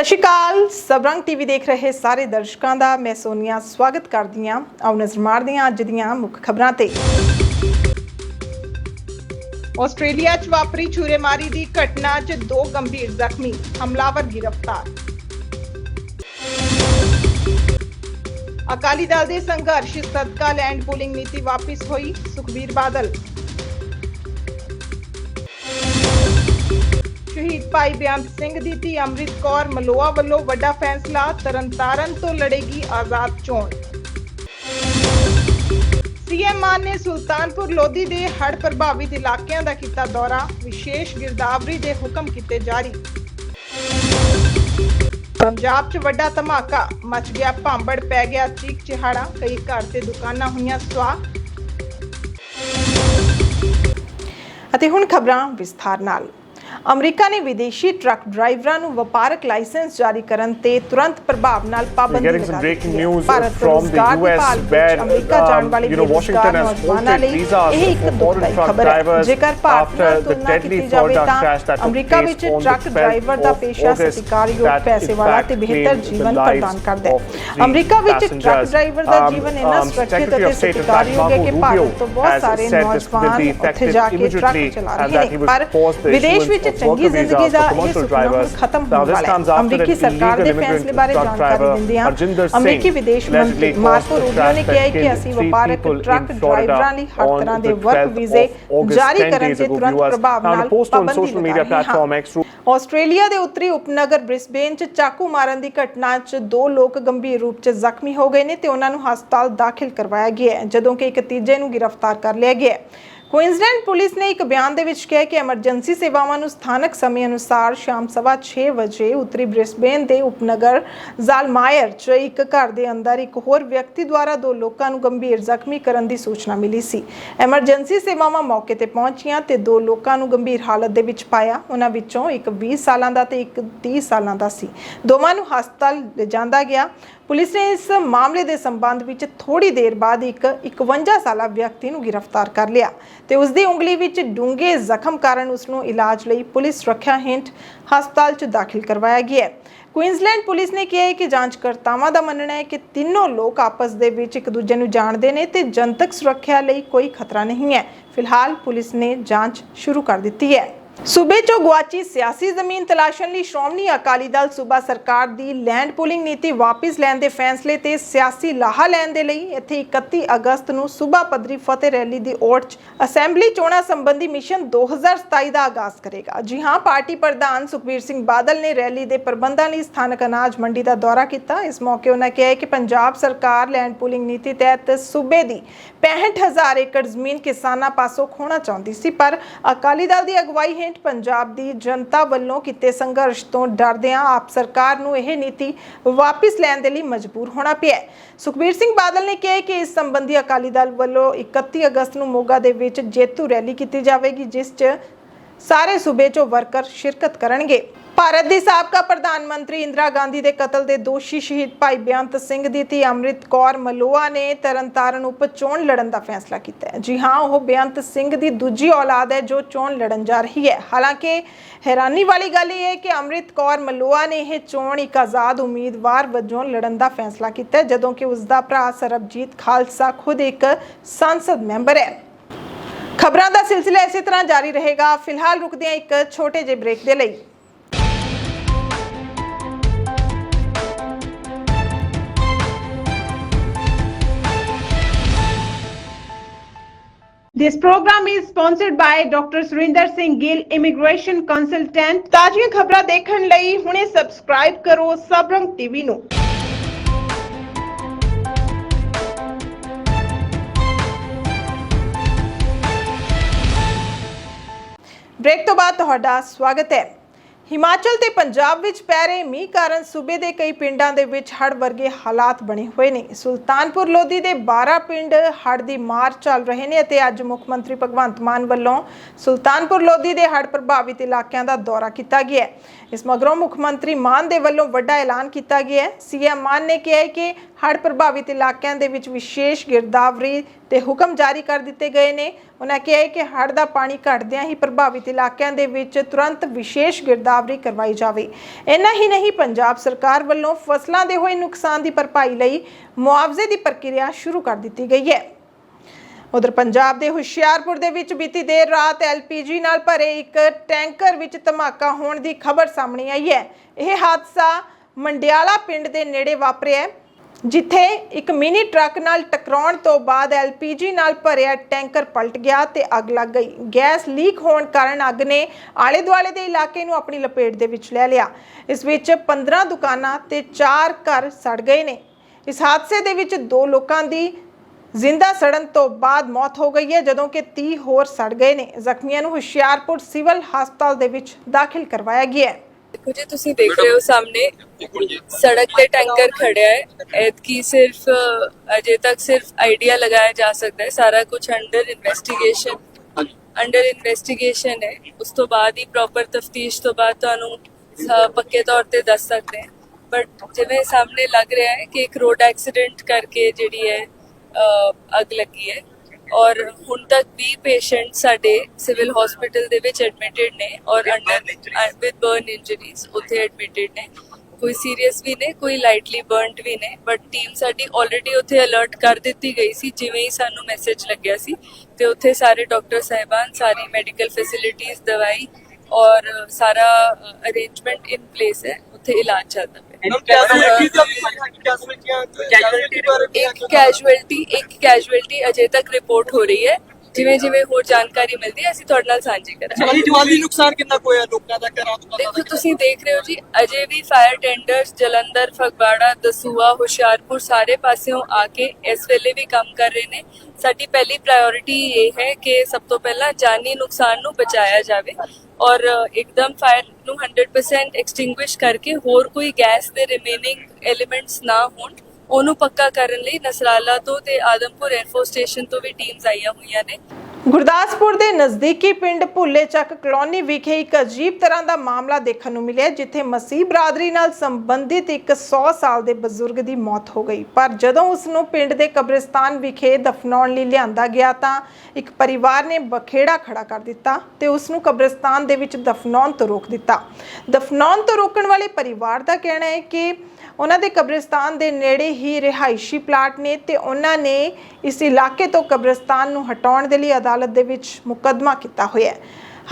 ਸਤਿ ਸ਼੍ਰੀ ਅਕਾਲ। ਸਬਰੰਗ ਟੀਵੀ ਦੇਖ ਰਹੇ ਸਾਰੇ ਦਰਸ਼ਕਾਂ ਦਾ ਮੈਂ ਸੋਨੀਆ, ਸਵਾਗਤ ਕਰਦੀ ਹਾਂ ਆਓ ਨਜ਼ਰ ਮਾਰਦੇ ਹਾਂ ਅੱਜ ਦੀਆਂ ਮੁੱਖ ਖਬਰਾਂ ਤੇ। ਆਸਟ੍ਰੇਲੀਆ 'ਚ ਵਾਪਰੀ ਛੁਰੇਮਾਰੀ ਦੀ ਘਟਨਾ 'ਚ ਦੋ ਗੰਭੀਰ ਜ਼ਖਮੀ, ਹਮਲਾਵਰ ਗ੍ਰਿਫਤਾਰ। ਅਕਾਲੀ ਦਲ ਦੇ ਸੰਘਰਸ਼ ਸਦਕਾ ਲੈਂਡ ਪੂਲਿੰਗ ਨੀਤੀ ਵਾਪਸ ਹੋਈ, ਸੁਖਬੀਰ ਬਾਦਲ। ਸ਼ਹੀਦ ਭਾਈ ਬਿਆੰਤ ਸਿੰਘ ਦੀ ਧੀ ਅੰਮ੍ਰਿਤ ਕੌਰ ਮਲੋਆ ਵੱਲੋਂ ਵੱਡਾ ਫੈਸਲਾ ਤਰਨਤਾਰਨ ਤੋਂ ਲੜੇਗੀ ਆਜ਼ਾਦ ਚੋਣ। ਸੀਐਮ ਮਾਨ ਨੇ ਸੁਲਤਾਨਪੁਰ ਲੋਧੀ ਦੇ ਹੜ੍ਹ ਪ੍ਰਭਾਵਿਤ ਇਲਾਕਿਆਂ ਦਾ ਕੀਤਾ ਦੌਰਾ, ਵਿਸ਼ੇਸ਼ ਗਿਰਦਾਵਰੀ ਦੇ ਹੁਕਮ ਕੀਤੇ ਜਾਰੀ। ਪੰਜਾਬ 'ਚ ਵੱਡਾ ਧਮਾਕਾ, ਮਚ ਗਿਆ ਭਾਂਬੜ, ਪੈ ਗਿਆ ਚੀਕ ਚਿਹਾੜਾ, ਕਈ ਘਰ ਤੇ ਦੁਕਾਨਾਂ ਹੋਈਆਂ ਸਵਾਹ ਅਤੇ ਹੁਣ ਖਬਰਾਂ ਵਿਸਥਾਰ ਨਾਲ। ਅਮਰੀਕਾ ਨੇ ਵਿਦੇਸ਼ੀ ਟਰੱਕ ਡਰਾਈਵਰਾਂ ਨੂੰ ਵਪਾਰਕ ਲਾਇਸੈਂਸ ਜਾਰੀ ਕਰਨ ਤੇ ਤੁਰੰਤ ਪ੍ਰਭਾਵ ਨਾਲ ਪਾਬੰਦੀ ਲਗਾ ਦਿੱਤੀ ਹੈ ਭਾਰਤ ਰੁਜ਼ਗਾਰ ਦੀ ਭਾਲ ਵਿੱਚ ਅਮਰੀਕਾ ਜਾਣ um, ਵਾਲੇ ਬੇਰੁਜ਼ਗਾਰ ਨੌਜਵਾਨਾਂ ਲਈ ਇਹ ਇੱਕ ਦੁਖਦਾਈ ਖਬਰ ਹੈ ਜੇਕਰ ਭਾਰਤ ਨਾਲ ਤੁਲਨਾ ਕੀਤੀ ਜਾਵੇ ਤਾਂ ਅਮਰੀਕਾ ਵਿੱਚ ਟਰੱਕ 12th ਡਰਾਈਵਰ ਦਾ ਪੇਸ਼ਾ ਸਤਿਕਾਰਯੋਗ ਪੈਸੇ ਵਾਲਾ ਤੇ ਬਿਹਤਰ ਜੀਵਨ ਪ੍ਰਦਾਨ ਕਰਦਾ ਹੈ ਅਮਰੀਕਾ ਵਿੱਚ ਟਰੱਕ. ਡਰਾਈਵਰ ਦਾ Um, ਜੀਵਨ ਇੰਨਾ um, Secretary ਅਤੇ ਸਤਿਕਾਰਯੋਗ ਹੈ ਕਿ ਭਾਰਤ ਤੋਂ ਬਹੁਤ ਸਾਰੇ ਨੌਜਵਾਨ ਉੱਥੇ ਜਾ ਕੇ ਟਰੱਕ ਚਲਾ ਰਹੇ ਨੇ ਪਰ ਵਿਦੇਸ਼ ਵਿੱਚ of ਚੰਗੀ ਜ਼ਿੰਦਗੀ ਦਾ ਇਹ ਸੁਪਨਾ. ਖਤਮ ਹੋਣ ਵਾਲਾ ਹੈ ਅਮਰੀਕੀ ਸਰਕਾਰ ਦੇ ਫੈਸਲੇ ਬਾਰੇ ਜਾਣਕਾਰੀ Harjinder Singh, ਅਮਰੀਕੀ ਵਿਦੇਸ਼ ਮੰਤਰੀ ਮਾਰਕੋ ਰੂਬੀਓ ਨੇ ਕਿਹਾ ਹੈ ਕਿ ਅਸੀਂ ਵਪਾਰਕ ਟਰੱਕ ਡਰਾਈਵਰਾਂ ਲਈ ਹਰ ਤਰ੍ਹਾਂ ਦੇ ਵਰਕ 12th ਵੀਜ਼ੇ ਜਾਰੀ 10 ਕਰਨ ਤੇ ago, ਤੁਰੰਤ. ਪ੍ਰਭਾਵ ਨਾਲ ਪਾਬੰਦੀ social ਲਗਾ media ਰਹੀ platform ਹਾਂ ਆਸਟ੍ਰੇਲੀਆ ਦੇ ਉੱਤਰੀ ਉਪਨਗਰ ਬ੍ਰਿਸਬੇਨ 'ਚ ਚਾਕੂ ਮਾਰਨ ਦੀ ਘਟਨਾ 'ਚ ਦੋ ਲੋਕ ਗੰਭੀਰ ਰੂਪ 'ਚ ਜ਼ਖਮੀ ਹੋ ਗਏ ਨੇ ਤੇ ਉਹਨਾਂ ਨੂੰ ਹਸਪਤਾਲ ਦਾਖਲ ਕਰਵਾਇਆ ਗਿਆ ਹੈ ਜਦੋਂ ਕਿ ਇੱਕ ਤੀਜੇ ਨੂੰ ਗ੍ਰਿਫਤਾਰ ਕਰ ਲਿਆ ਗਿਆ ਹੈ ਕੁਇਨਜ਼ਲੈਂਡ ਪੁਲਿਸ ਨੇ ਇੱਕ ਬਿਆਨ ਦੇ ਵਿੱਚ ਕਿਹਾ ਕਿ ਐਮਰਜੈਂਸੀ ਸੇਵਾਵਾਂ ਨੂੰ ਸਥਾਨਕ ਸਮੇਂ ਅਨੁਸਾਰ ਸ਼ਾਮ ਸਵਾ 6 ਵਜੇ ਉੱਤਰੀ ਬ੍ਰਿਸਬੇਨ ਦੇ ਉਪਨਗਰ ਜ਼ਾਲਮਾਇਰ 'ਚ ਇੱਕ ਘਰ ਦੇ ਅੰਦਰ ਇੱਕ ਹੋਰ ਵਿਅਕਤੀ ਦੁਆਰਾ ਦੋ ਲੋਕਾਂ ਨੂੰ ਗੰਭੀਰ ਜ਼ਖਮੀ ਕਰਨ ਦੀ ਸੂਚਨਾ ਮਿਲੀ ਸੀ। ਐਮਰਜੈਂਸੀ ਸੇਵਾਵਾਂ ਮੌਕੇ ਤੇ ਪਹੁੰਚੀਆਂ ਤੇ ਦੋ ਲੋਕਾਂ ਨੂੰ ਗੰਭੀਰ ਹਾਲਤ ਦੇ ਵਿੱਚ ਪਾਇਆ। ਉਹਨਾਂ ਵਿੱਚੋਂ ਇੱਕ 20 ਸਾਲਾਂ ਦਾ ਤੇ ਇੱਕ 30 ਸਾਲਾਂ ਦਾ ਸੀ। ਦੋਵਾਂ ਨੂੰ ਹਸਪਤਾਲ ਲਿਜਾਂਦਾ ਗਿਆ। ਪੁਲਿਸ ਨੇ ਇਸ ਮਾਮਲੇ ਦੇ ਸੰਬੰਧ ਵਿੱਚ ਥੋੜੀ ਦੇਰ ਬਾਅਦ ਇੱਕ 51 ਸਾਲਾ ਵਿਅਕਤੀ ਨੂੰ ਗ੍ਰਿਫਤਾਰ ਕਰ ਲਿਆ ਤੇ ਉਸ ਦੀ ਉਂਗਲੀ ਵਿੱਚ ਡੂੰਘੇ ਜ਼ਖਮ ਕਾਰਨ ਉਸ ਨੂੰ ਇਲਾਜ ਲਈ ਪੁਲਿਸ ਸੁਰੱਖਿਆ ਹੇਠ ਹਸਪਤਾਲ 'ਚ ਦਾਖਲ ਕਰਵਾਇਆ ਗਿਆ ਹੈ। ਕੁਇਨਜ਼ਲੈਂਡ ਪੁਲਿਸ ਨੇ ਕਿਹਾ ਹੈ ਕਿ ਜਾਂਚਕਰਤਾਵਾਂ ਦਾ ਮੰਨਣਾ ਹੈ ਕਿ ਤਿੰਨੋਂ ਲੋਕ ਆਪਸ ਦੇ ਵਿੱਚ ਇੱਕ ਦੂਜੇ ਨੂੰ ਜਾਣਦੇ ਨੇ ਤੇ ਜਨਤਕ ਸੁਰੱਖਿਆ ਲਈ ਕੋਈ ਖਤਰਾ ਨਹੀਂ ਹੈ। ਫਿਲਹਾਲ ਪੁਲਿਸ ਨੇ ਜਾਂਚ ਸ਼ੁਰੂ ਕਰ ਦਿੱਤੀ ਹੈ। ਸੂਬੇ 'ਚੋਂ ਗੁਆਚੀ ਸਿਆਸੀ ਜ਼ਮੀਨ ਤਲਾਸ਼ਣ ਲਈ ਸ਼੍ਰੋਮਣੀ ਅਕਾਲੀ ਦਲ ਸੂਬਾ ਸਰਕਾਰ ਦੀ ਲੈਂਡ ਪੂਲਿੰਗ ਨੀਤੀ ਵਾਪਸ ਲੈਣ ਦੇ ਫੈਸਲੇ ਤੇ ਸਿਆਸੀ ਲਾਹਾ ਲੈਣ ਦੇ ਲਈ ਇੱਥੇ 31 ਅਗਸਤ ਨੂੰ ਸੂਬਾ ਪੱਧਰੀ ਫਤਿਹ ਰੈਲੀ ਦੀ ਓਟ 'ਚ ਅਸੈਂਬਲੀ ਚੋਣਾਂ ਸੰਬੰਧੀ ਮਿਸ਼ਨ 2027 ਦਾ ਆਗਾਜ਼ ਕਰੇਗਾ। ਜੀ ਹਾਂ, ਪਾਰਟੀ ਪ੍ਰਧਾਨ ਸੁਖਬੀਰ ਸਿੰਘ ਬਾਦਲ ਨੇ ਰੈਲੀ ਦੇ ਪ੍ਰਬੰਧਾਂ ਲਈ ਸਥਾਨਕ ਅਨਾਜ ਮੰਡੀ ਦਾ ਦੌਰਾ ਕੀਤਾ। ਇਸ ਮੌਕੇ ਉਹਨਾਂ ਕਿਹਾ ਕਿ ਪੰਜਾਬ ਸਰਕਾਰ ਲੈਂਡ ਪੂਲਿੰਗ ਨੀਤੀ ਤਹਿਤ ਸੂਬੇ ਦੀ 65000 ਏਕੜ ਜ਼ਮੀਨ ਕਿਸਾਨਾਂ ਪਾਸੋਂ ਖੋਣਾ ਚਾਹੁੰਦੀ ਸੀ, ਪਰ ਅਕਾਲੀ ਦਲ ਦੀ ਅਗਵਾਈ ਹੇਠ ਪੰਜਾਬ ਦੀ ਜਨਤਾ ਵੱਲੋਂ ਕੀਤੇ ਸੰਘਰਸ਼ ਤੋਂ ਡਰਦਿਆਂ ਆਪ ਸਰਕਾਰ ਨੂੰ ਇਹ ਨੀਤੀ ਵਾਪਸ ਲੈਣ ਦੇ ਲਈ ਮਜਬੂਰ ਹੋਣਾ ਪਿਆ ਸੁਖਬੀਰ ਸਿੰਘ ਬਾਦਲ ਨੇ ਕਿਹਾ ਕਿ ਇਸ ਸੰਬੰਧੀ ਅਕਾਲੀ ਦਲ ਵੱਲੋਂ 31 ਅਗਸਤ ਨੂੰ ਮੋਗਾ ਦੇ ਵਿੱਚ ਜੇਤੂ ਰੈਲੀ ਕੀਤੀ ਜਾਵੇਗੀ, ਜਿਸ 'ਚ ਸਾਰੇ ਸੂਬੇ 'ਚੋਂ ਵਰਕਰ ਸ਼ਿਰਕਤ ਕਰਨਗੇ। ਭਾਰਤ ਦੀ ਸਾਬਕਾ ਪ੍ਰਧਾਨ ਮੰਤਰੀ ਇੰਦਰਾ ਗਾਂਧੀ ਦੇ ਕਤਲ ਦੇ ਦੋਸ਼ੀ ਸ਼ਹੀਦ ਭਾਈ ਬਿਆੰਤ ਸਿੰਘ ਦੀ ਧੀ ਅੰਮ੍ਰਿਤ ਕੌਰ ਮਲੋਆ ਨੇ ਤਰਨਤਾਰਨ ਉਪ ਚੋਣ ਲੜਨ ਦਾ ਫੈਸਲਾ ਕੀਤਾ ਹੈ। ਜੀ ਹਾਂ, ਉਹ ਬਿਆੰਤ ਸਿੰਘ ਦੀ ਦੂਜੀ ਔਲਾਦ ਹੈ ਜੋ ਚੋਣ ਲੜਨ ਜਾ ਰਹੀ ਹੈ। ਹਾਲਾਂਕਿ, ਹੈਰਾਨੀ ਵਾਲੀ ਗੱਲ ਇਹ ਹੈ ਕਿ ਅੰਮ੍ਰਿਤ ਕੌਰ ਮਲੋਆ ਨੇ ਇਹ ਚੋਣ ਇੱਕ ਆਜ਼ਾਦ ਉਮੀਦਵਾਰ ਵਜੋਂ ਲੜਨ ਦਾ ਫੈਸਲਾ ਕੀਤਾ ਜਦੋਂ ਕਿ ਉਸ ਦਾ ਭਰਾ ਸਰਬਜੀਤ ਖਾਲਸਾ ਖੁਦ ਇੱਕ ਸੰਸਦ ਮੈਂਬਰ ਹੈ। ਖਬਰਾਂ ਦਾ ਸਿਲਸਿਲਾ ਇਸੇ ਤਰ੍ਹਾਂ ਜਾਰੀ ਰਹੇਗਾ। ਫਿਲਹਾਲ ਰੁਕਦੇ ਹਾਂ ਇੱਕ ਛੋਟੇ ਜਿਹੇ ਬ੍ਰੇਕ ਦੇ ਲਈ। This program is sponsored by Dr. Surinder Singh Gill Immigration Consultant ਤਾਜ਼ੀਆਂ ਖਬਰਾਂ ਦੇਖਣ ਲਈ ਹੁਣੇ ਸਬਸਕ੍ਰਾਈਬ ਕਰੋ ਸਬਰੰਗ ਟੀਵੀ ਨੂੰ ਬ੍ਰੇਕ ਤੋਂ ਬਾਅਦ ਤੁਹਾਡਾ ਸਵਾਗਤ ਹੈ ਹਿਮਾਚਲ ਤੇ ਪੰਜਾਬ ਵਿੱਚ ਪੈ ਰਹੇ ਮੀਂਹ ਕਾਰਨ ਸੂਬੇ ਦੇ ਕਈ ਪਿੰਡਾਂ ਦੇ ਵਿੱਚ ਹੜ੍ਹ ਵਰਗੇ ਹਾਲਾਤ ਬਣੇ ਹੋਏ ਨੇ। ਸੁਲਤਾਨਪੁਰ ਲੋਧੀ ਦੇ 12 ਪਿੰਡ ਹੜ੍ਹ ਦੀ ਮਾਰ ਚੱਲ ਰਹੇ ਨੇ ਅਤੇ ਅੱਜ ਮੁੱਖ ਮੰਤਰੀ ਭਗਵੰਤ ਮਾਨ ਵੱਲੋਂ ਸੁਲਤਾਨਪੁਰ ਲੋਧੀ ਦੇ ਹੜ੍ਹ ਪ੍ਰਭਾਵਿਤ ਇਲਾਕਿਆਂ ਦਾ ਦੌਰਾ ਕੀਤਾ ਗਿਆ ਹੈ। ਇਸ ਮਗਰੋਂ ਮੁੱਖ ਮੰਤਰੀ ਮਾਨ ਦੇ ਵੱਲੋਂ ਵੱਡਾ ਐਲਾਨ ਕੀਤਾ ਗਿਆ ਹੈ। ਸੀਐਮ ਮਾਨ ਨੇ ਕਿਹਾ ਹੈ ਕਿ ਹੜ੍ਹ ਪ੍ਰਭਾਵਿਤ ਇਲਾਕਿਆਂ ਦੇ ਵਿੱਚ ਵਿਸ਼ੇਸ਼ ਗਿਰਦਾਵਰੀ ਤੇ ਹੁਕਮ ਜਾਰੀ ਕਰ ਦਿੱਤੇ ਗਏ ਨੇ। ਉਹਨਾਂ ਕਿਹਾ ਹੈ ਕਿ ਹੜ੍ਹ ਦਾ ਪਾਣੀ ਘਟਦਿਆਂ ਹੀ ਪ੍ਰਭਾਵਿਤ ਇਲਾਕਿਆਂ ਦੇ ਵਿੱਚ ਤੁਰੰਤ ਵਿਸ਼ੇਸ਼ ਗਿਰਦਾਵਰੀ ਕਰਵਾਈ ਜਾਵੇ। ਇੰਨਾ ਹੀ ਨਹੀਂ, ਪੰਜਾਬ ਸਰਕਾਰ ਵੱਲੋਂ ਫਸਲਾਂ ਦੇ ਹੋਏ ਨੁਕਸਾਨ ਦੀ ਭਰਪਾਈ ਲਈ ਮੁਆਵਜ਼ੇ ਦੀ ਪ੍ਰਕਿਰਿਆ ਸ਼ੁਰੂ ਕਰ ਦਿੱਤੀ ਗਈ ਹੈ। ਉਧਰ ਪੰਜਾਬ ਦੇ ਹੁਸ਼ਿਆਰਪੁਰ ਦੇ ਵਿੱਚ ਬੀਤੀ ਦੇਰ ਰਾਤ ਐਲਪੀਜੀ ਨਾਲ ਭਰੇ ਇੱਕ ਟੈਂਕਰ ਵਿੱਚ ਧਮਾਕਾ ਹੋਣ ਦੀ ਖਬਰ ਸਾਹਮਣੇ ਆਈ ਹੈ। ਇਹ ਹਾਦਸਾ ਮੰਡਿਆਲਾ ਪਿੰਡ ਦੇ ਨੇੜੇ ਵਾਪਰਿਆ ਜਿੱਥੇ ਇੱਕ ਮਿਨੀ ਟਰੱਕ ਨਾਲ ਟਕਰਾਉਣ ਤੋਂ ਬਾਅਦ ਐਲਪੀਜੀ ਨਾਲ ਭਰਿਆ ਟੈਂਕਰ ਪਲਟ ਗਿਆ ਤੇ ਅੱਗ ਲੱਗ ਗਈ। ਗੈਸ ਲੀਕ ਹੋਣ ਕਾਰਨ ਅੱਗ ਨੇ ਆਲੇ ਦੁਆਲੇ ਦੇ ਇਲਾਕੇ ਨੂੰ ਆਪਣੀ ਲਪੇਟ ਦੇ ਵਿੱਚ ਲੈ ਲਿਆ। ਇਸ ਵਿੱਚ 15 ਦੁਕਾਨਾਂ ਤੇ 4 ਘਰ ਸੜ ਗਏ ਨੇ। ਇਸ ਹਾਦਸੇ ਦੇ ਵਿੱਚ ਦੋ ਲੋਕਾਂ ਦੀ ਜ਼ਿੰਦਾ ਸੜਨ ਤੋਂ ਬਾਅਦ ਮੌਤ ਹੋ ਗਈ ਹੈ, ਜਦੋਂ ਕਿ 30 ਹੋਰ ਸੜ ਗਏ ਨੇ। ਜ਼ਖਮੀਆਂ ਨੂੰ ਹੁਸ਼ਿਆਰਪੁਰ ਸਿਵਲ ਹਸਪਤਾਲ ਦੇ ਵਿੱਚ ਦਾਖਲ ਕਰਵਾਇਆ ਗਿਆ ਹੈ। ਦੇਖੋ ਜੀ ਤੁਸੀਂ ਦੇਖ ਰਹੇ ਹੋ ਸਾਹਮਣੇ ਸੜਕ ਤੇ ਟੈਂਕਰ ਖੜਿਆ ਹੈ। ਐਤਕੀ ਸਿਰਫ ਅ, ਅਜੇ ਤੱਕ ਸਿਰਫ ਆਈਡੀਆ ਲਗਾਇਆ ਜਾ ਸਕਦਾ ਹੈ। ਸਾਰਾ ਕੁਝ ਅੰਡਰ ਇਨਵੈਸਟੀਗੇਸ਼ਨ ਅੰਡਰ ਇਨਵੈਸਟੀਗੇਸ਼ਨ ਹੈ। ਉਸ ਤੋਂ ਬਾਅਦ ਹੀ ਪ੍ਰੋਪਰ ਤਫਤੀਸ਼ ਤੋਂ ਬਾਅਦ ਤੁਹਾਨੂੰ ਪੱਕੇ ਤੌਰ ਤੇ ਦੱਸ ਸਕਦੇ ਹਾਂ। ਬਟ ਜਿਵੇਂ ਸਾਹਮਣੇ ਲੱਗ ਰਿਹਾ ਹੈ ਕਿ ਇੱਕ ਰੋਡ ਐਕਸੀਡੈਂਟ ਕਰਕੇ ਜਿਹੜੀ ਹੈ ਅੱਗ ਲੱਗੀ ਹੈ। ਔਰ ਹੁਣ ਤੱਕ 20 ਪੇਸ਼ੈਂਟ ਸਾਡੇ ਸਿਵਲ ਹਸਪੀਟਲ ਦੇ ਵਿੱਚ ਐਡਮਿਟਡ ਨੇ ਔਰ ਅੰਡਰ ਵਿਦ ਬਰਨ ਇੰਜਰੀਜ਼ ਉੱਥੇ ਐਡਮਿਟਡ ਨੇ। ਕੋਈ ਸੀਰੀਅਸ ਵੀ ਨੇ ਕੋਈ ਲਾਈਟਲੀ ਬਰਨਡ ਵੀ ਨੇ ਬਟ ਟੀਮ ਸਾਡੀ ਆਲਰੇਡੀ ਉੱਥੇ ਅਲਰਟ ਕਰ ਦਿੱਤੀ ਗਈ ਸੀ ਜਿਵੇਂ ਹੀ ਸਾਨੂੰ ਮੈਸੇਜ ਲੱਗਿਆ ਸੀ। ਤੇ ਉੱਥੇ ਸਾਰੇ ਡਾਕਟਰ ਸਾਹਿਬਾਨ ਸਾਰੀ ਮੈਡੀਕਲ ਫੈਸਿਲਿਟੀਆਂ ਦਵਾਈ ਔਰ ਸਾਰਾ ਅਰੇਂਜਮੈਂਟ ਇਨ ਪਲੇਸ ਹੈ ਉੱਥੇ ਇਲਾਜ ਚੱਲਦਾ। ਇੱਕ ਕੈਜੂਅਲਟੀ ਇੱਕ ਕੈਜੂਅਲਟੀ ਅਜੇ ਤੱਕ ਰਿਪੋਰਟ ਹੋ ਰਹੀ ਹੈ ਜਿਵੇਂ ਜਿਵੇਂ ਹੋਰ ਜਾਣਕਾਰੀ ਮਿਲਦੀ ਹੈ ਅਸੀਂ ਤੁਹਾਡੇ ਨਾਲ ਸਾਂਝੀ ਕਰਾਂਗੇ। ਸਾਰੀ ਜਵਾਲੀ ਨੁਕਸਾਨ ਕਿੰਨਾ ਹੋਇਆ ਲੋਕਾਂ ਦਾ ਘਰਾਂ ਦੁਕਾਨਾਂ ਦੇਖੋ ਤੁਸੀਂ ਦੇਖ ਰਹੇ ਹੋ ਜੀ ਅਜੇ ਵੀ ਫਾਇਰ ਟੈਂਡਰਸ ਜਲੰਧਰ ਫਗਵਾੜਾ ਦਸੂਆ ਹੁਸ਼ਿਆਰਪੁਰ ਸਾਰੇ ਪਾਸਿਓਂ ਆ ਕੇ ਇਸ ਵੇਲੇ ਵੀ ਕੰਮ ਕਰ ਰਹੇ ਨੇ। ਸਾਡੀ ਪਹਿਲੀ ਪ੍ਰਾਇੋਰਟੀ ਇਹ ਹੈ ਕਿ ਸਭ ਤੋਂ ਪਹਿਲਾਂ ਜਾਨੀ ਨੁਕਸਾਨ ਨੂੰ ਬਚਾਇਆ ਜਾਵੇ ਔਰ ਇੱਕਦਮ ਫਾਇਰ ਨੂੰ 100% ਐਕਸਟਿੰਗੁਇਸ਼ ਕਰਕੇ ਹੋਰ ਕੋਈ ਗੈਸ ਦੇ ਰਿਮੇਨਿੰਗ ਐਲੀਮੈਂਟਸ ਨਾ ਹੋਣ। ਉਹਨੂੰ ਪੱਕਾ ਕਰਨ ਲਈ ਨਸਰਾਲਾ ਤੋਂ ਤੇ ਆਦਮਪੁਰ 에ਅਰਫੋਰਸ ਸਟੇਸ਼ਨ ਤੋਂ ਵੀ ਟੀਮਸ ਆਈਆਂ ਹੋਈਆਂ ਨੇ। ਗੁਰਦਾਸਪੁਰ ਦੇ ਨਜ਼ਦੀਕੀ ਪਿੰਡ ਭੁੱਲੇ ਚੱਕ ਕਲੋਨੀ ਵਿਖੇ ਇੱਕ ਅਜੀਬ ਤਰ੍ਹਾਂ ਦਾ ਮਾਮਲਾ ਦੇਖਣ ਨੂੰ ਮਿਲਿਆ, ਜਿੱਥੇ ਮਸੀਹ ਬਰਾਦਰੀ ਨਾਲ ਸੰਬੰਧਿਤ ਇੱਕ 100 ਸਾਲ ਦੇ ਬਜ਼ੁਰਗ ਦੀ ਮੌਤ ਹੋ ਗਈ। ਪਰ ਜਦੋਂ ਉਸ ਨੂੰ ਪਿੰਡ ਦੇ ਕਬਰਿਸਤਾਨ ਵਿਖੇ ਦਫਨਾਉਣ ਲਈ ਲਿਆਂਦਾ ਗਿਆ ਤਾਂ ਇੱਕ ਪਰਿਵਾਰ ਨੇ ਬਖੇੜਾ ਖੜਾ ਕਰ ਦਿੱਤਾ ਤੇ ਉਸ ਨੂੰ ਕਬਰਿਸਤਾਨ ਦੇ ਵਿੱਚ ਦਫਨਾਉਣ ਤੋਂ ਰੋਕ ਦਿੱਤਾ। ਦਫਨਾਉਣ ਤੋਂ ਰੋਕਣ ਵਾਲੇ ਪਰਿਵਾਰ ਦਾ ਕਹਿਣਾ ਹੈ ਕਿ ਉਹਨਾਂ ਦੇ ਕਬਰਿਸਤਾਨ ਦੇ ਨੇੜੇ ਹੀ ਰਿਹਾਇਸ਼ੀ ਪਲਾਟ ਨੇ ਤੇ ਉਹਨਾਂ ਨੇ ਇਸ ਇਲਾਕੇ ਤੋਂ ਕਬਰਿਸਤਾਨ ਨੂੰ ਹਟਾਉਣ ਦੇ ਲਈ ਅਦਾਲਤ ਦੇ ਵਿੱਚ ਮੁਕੱਦਮਾ ਕੀਤਾ ਹੋਇਆ ਹੈ।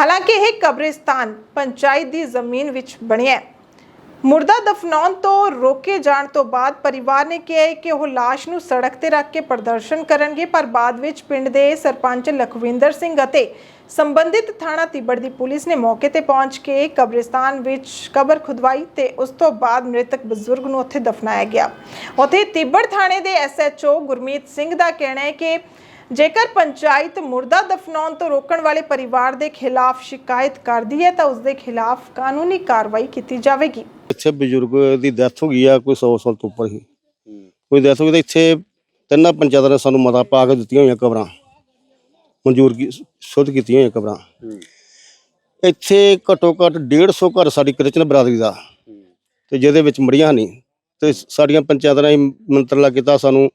ਹਾਲਾਂਕਿ ਇਹ ਕਬਰਿਸਤਾਨ ਪੰਚਾਇਤ ਦੀ ਜ਼ਮੀਨ ਵਿੱਚ ਬਣਿਆ ਹੈ। ਮੁਰਦਾ ਦਫਨਾਉਣ ਤੋਂ ਰੋਕੇ ਜਾਣ ਤੋਂ ਬਾਅਦ ਪਰਿਵਾਰ ਨੇ ਕਿਹਾ ਹੈ ਕਿ ਉਹ ਲਾਸ਼ ਨੂੰ ਸੜਕ ਤੇ ਰੱਖ ਕੇ ਪ੍ਰਦਰਸ਼ਨ ਕਰਨਗੇ, ਪਰ ਬਾਅਦ ਵਿੱਚ ਪਿੰਡ ਦੇ ਸਰਪੰਚ ਲਖਵਿੰਦਰ ਸਿੰਘ ਅਤੇ ਸੰਬੰਧਿਤ ਥਾਣਾ ਤਿੱਬੜ ਦੀ ਪੁਲਿਸ ਨੇ ਮੌਕੇ ਤੇ ਪਹੁੰਚ ਕੇ ਕਬਰਿਸਤਾਨ ਵਿੱਚ ਕਬਰ ਖੁਦਵਾਈ ਤੇ ਉਸ ਤੋਂ ਬਾਅਦ ਮ੍ਰਿਤਕ ਬਜ਼ੁਰਗ ਨੂੰ ਉੱਥੇ ਦਫਨਾਇਆ ਗਿਆ। ਉੱਥੇ ਤਿੱਬੜ ਥਾਣੇ ਦੇ ਐਸਐਚਓ ਗੁਰਮੀਤ ਸਿੰਘ ਦਾ ਕਹਿਣਾ ਹੈ ਕਿ ਜੇਕਰ ਪੰਚਾਇਤ ਮੁਰਦਾ ਦਫਨਾਉਣ ਤੋਂ ਰੋਕਣ ਵਾਲੇ ਪਰਿਵਾਰ ਦੇ ਖਿਲਾਫ ਸ਼ਿਕਾਇਤ ਕਰਦੀ ਹੈ ਤਾਂ ਉਸ ਦੇ ਖਿਲਾਫ ਕਾਨੂੰਨੀ ਕਾਰਵਾਈ ਕੀਤੀ ਜਾਵੇਗੀ। ਇੱਥੇ ਬਜ਼ੁਰਗ ਦੀ ਡੈਥ ਹੋ ਗਈ ਆ ਕੋਈ 100 ਸਾਲ ਤੋਂ ਉੱਪਰ ਹੀ। ਕੋਈ ਡੈਥ ਹੋ ਗਈ ਤਾਂ ਇੱਥੇ ਤਿੰਨਾਂ ਪੰਚਾਇਤਾਂ ਨੇ ਸਾਨੂੰ ਮਤਾ ਪਾ ਕੇ ਦਿੱਤੀਆਂ ਹੋਈਆਂ ਕਬਰਾਂ। ਮਨਜ਼ੂਰ ਕੀ ਸ਼ੁੱਧ ਕੀਤੀਆਂ ਹੋਈਆਂ ਕਬਰਾਂ। ਇੱਥੇ ਘੱਟੋ ਘੱਟ 150 ਘਰ ਸਾਡੀ ਕ੍ਰਿਸਚਨ ਬਰਾਦਰੀ ਦਾ। ਤੇ ਜਿਹਦੇ ਵਿੱਚ ਮੜੀਆਂ ਨਹੀਂ। ਤੇ ਸਾਡੀਆਂ ਪੰਚਾਇਤਾਂ ਨੇ ਮੰਤਰਲਾ ਕੀਤਾ ਸਾਨੂੰ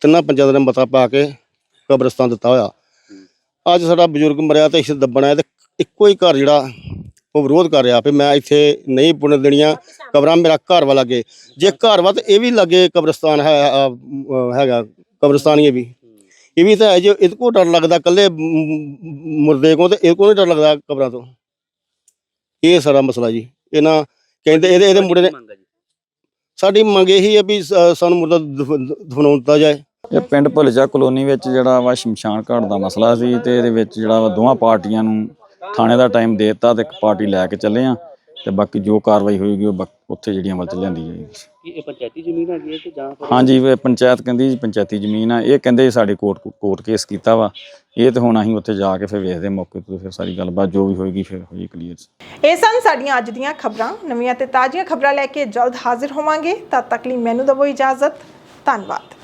ਤਿੰਨਾਂ ਪੰਚਾਇਤਾਂ ਨੇ ਮਤਾ ਪਾ ਕੇ ਕਬਰਸਤਾਨ ਦਿੱਤਾ ਹੋਇਆ। ਅੱਜ ਸਾਡਾ ਬਜ਼ੁਰਗ ਮਰਿਆ ਤੇ ਇਸ ਦੱਬਣਾ ਤੇ ਇੱਕੋ ਹੀ ਘਰ ਜਿਹੜਾ ਉਹ ਵਿਰੋਧ ਕਰ ਰਿਹਾ ਵੀ ਮੈਂ ਇੱਥੇ ਨਹੀਂ ਪੁਣ ਦੇਣੀਆਂ ਕਬਰਾਂ ਮੇਰਾ ਘਰ ਵਾ ਲੱਗੇ। ਜੇ ਘਰ ਵਾ ਤੇ ਇਹ ਵੀ ਲੱਗੇ ਕਬਰਸਤਾਨ ਹੈ ਅ, ਹੈਗਾ ਕਬਰਸਤਾਨ ਹੀ ਇਹ ਵੀ। ਇਹ ਵੀ ਤਾਂ ਹੈ ਜੇ ਇਹਦੇ ਕੋਲ ਡਰ ਲੱਗਦਾ ਕੱਲੇ ਮੁਰਦੇ ਕੋ ਤੇ ਇਹ ਕੋਲ ਨਹੀਂ ਡਰ ਲੱਗਦਾ ਕਬਰਾਂ ਤੋਂ। ਇਹ ਸਾਰਾ ਮਸਲਾ ਜੀ। ਇਹਨਾਂ ਕਹਿੰਦੇ ਇਹਦੇ ਇਹਦੇ ਮੁੰਡੇ ਨੇ ਸਾਡੀ ਮੰਗ ਇਹੀ ਹੈ ਵੀ ਸ- ਸਾਨੂੰ ਮੁਰਦਾ ਦਫ- ਦਫਨਾਉਣ ਦਿੱਤਾ ਜਾਏ। ਇਹ ਪਿੰਡ ਭੁੱਲਜਾ ਕਲੋਨੀ ਵਿੱਚ ਜਿਹੜਾ ਵਾ ਸ਼ਮਸ਼ਾਨ ਘਾਟ ਦਾ ਮਸਲਾ ਸੀ ਤੇ ਇਹਦੇ ਵਿੱਚ ਜਿਹੜਾ ਵਾ ਦੋਵਾਂ ਪਾਰਟੀਆਂ ਨੂੰ ਥਾਣੇ ਦਾ ਟਾਈਮ ਦੇ ਦਿੱਤਾ ਤੇ ਇੱਕ ਪਾਰਟੀ ਲੈ ਕੇ ਚੱਲੇ ਆ ਤੇ ਬਾਕੀ ਜੋ ਕਾਰਵਾਈ ਹੋਏਗੀ ਉਹ ਬਕ- ਉੱਥੇ ਜਿਹੜੀਆਂ ਅਮਲ ਚ ਲਿਆਂਦੀ ਜਾਏਗੀ ਇਹ ਪੰਚਾਇਤੀ ਜ਼ਮੀਨ ਹੈਗੀ ਹੈ ਕਿ ਜਾਂ ਫਿਰ ਹਾਂਜੀ ਇਹ ਪੰਚਾਇਤ ਕਹਿੰਦੀ ਜੀ ਪੰਚਾਇਤੀ ਜ਼ਮੀਨ ਆ। ਇਹ ਕਹਿੰਦੇ ਸਾਡੇ ਕੋਰਟ ਕੋਰਟ ਕੇਸ ਕੀਤਾ ਵਾ। ਇਹ ਤੇ ਹੁਣ ਅਸੀਂ ਉੱਥੇ ਜਾ ਕੇ ਫਿਰ ਵੇਖਦੇ ਮੌਕੇ ਤੇ ਫਿਰ ਸਾਰੀ ਗੱਲਬਾਤ ਜੋ ਵੀ ਹੋਏਗੀ ਫਿਰ ਹੋਈ ਕਲੀਅਰ ਇਹ ਸਨ ਸਾਡੀਆਂ ਅੱਜ ਦੀਆਂ ਖਬਰਾਂ। ਨਵੀਆਂ ਤੇ ਤਾਜ਼ੀਆਂ ਖਬਰਾਂ ਲੈ ਕੇ ਜਲਦ ਹਾਜ਼ਰ ਹੋਵਾਂਗੇ। ਤਦ ਤੱਕ ਲਈ ਮੈਨੂੰ ਦਵੋ ਇਜਾਜ਼ਤ। ਧੰਨਵਾਦ।